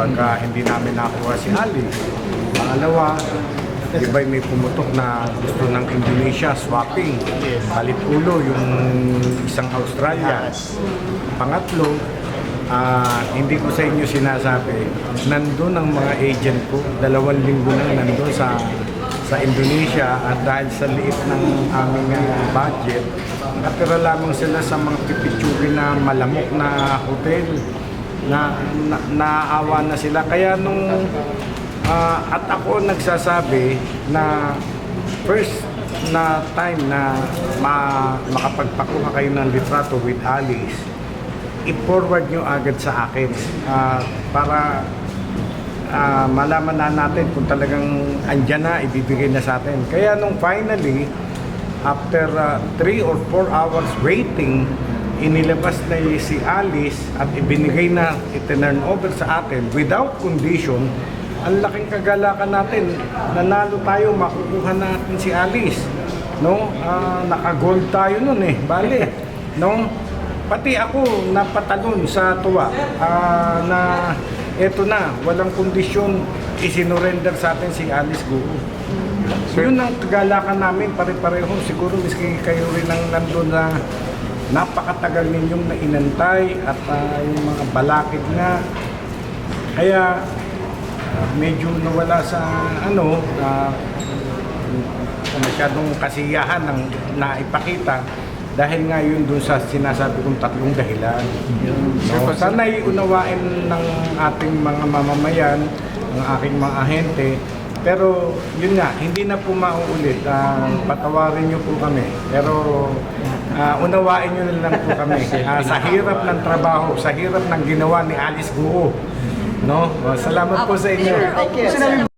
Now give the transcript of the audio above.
pagka hindi namin nakuha si Ali. Pangalawa, di ba may pumutok na gusto ng Indonesia swapping. Palit ulo yung isang Australia. Pangatlo, ah, hindi ko sa inyo sinasabi, nandun ang mga agent ko, dalawang linggo na nandun sa sa Indonesia at dahil sa liit ng aming ah, budget, nakatira lamang sila sa mga pipitsuri na malamok na hotel na, na naawa na sila. Kaya nung ah, at ako nagsasabi na first na time na ma, makapagpakuha kayo ng litrato with Alice, i-forward nyo agad sa akin ah, para ah, malaman na natin kung talagang andyan na, ibibigay na sa atin. Kaya nung finally, after 3 or 4 hours waiting, inilabas na si Alice at ibinigay na, itinurn over sa atin without condition, ang laking kagalakan natin. Nanalo tayo, makukuha natin si Alice. No? Ah, naka-gold tayo nun eh. Bale. No? Pati ako napatalon sa tuwa ah, na eto na, walang kondisyon isinurrender sa atin si Alice Guo. So yun ang kagalakan namin pare-pareho. Siguro miski kayo rin ang nandun na napakatagal ninyong nainantay at ah, yung mga balakid nga. Kaya ah, medyo nawala sa ano, ah, masyadong kasiyahan ng naipakita dahil nga yun dun sa sinasabi kong tatlong dahilan. No, sana unawain ng ating mga mamamayan, ng aking mga ahente, pero yun nga, hindi na po mauulit. Ah, patawarin niyo po kami. Pero ah, unawain niyo na lang po kami. Ah, sa hirap ng trabaho, sa hirap ng ginawa ni Alice Guo. No? Salamat po sa inyo. Thank you.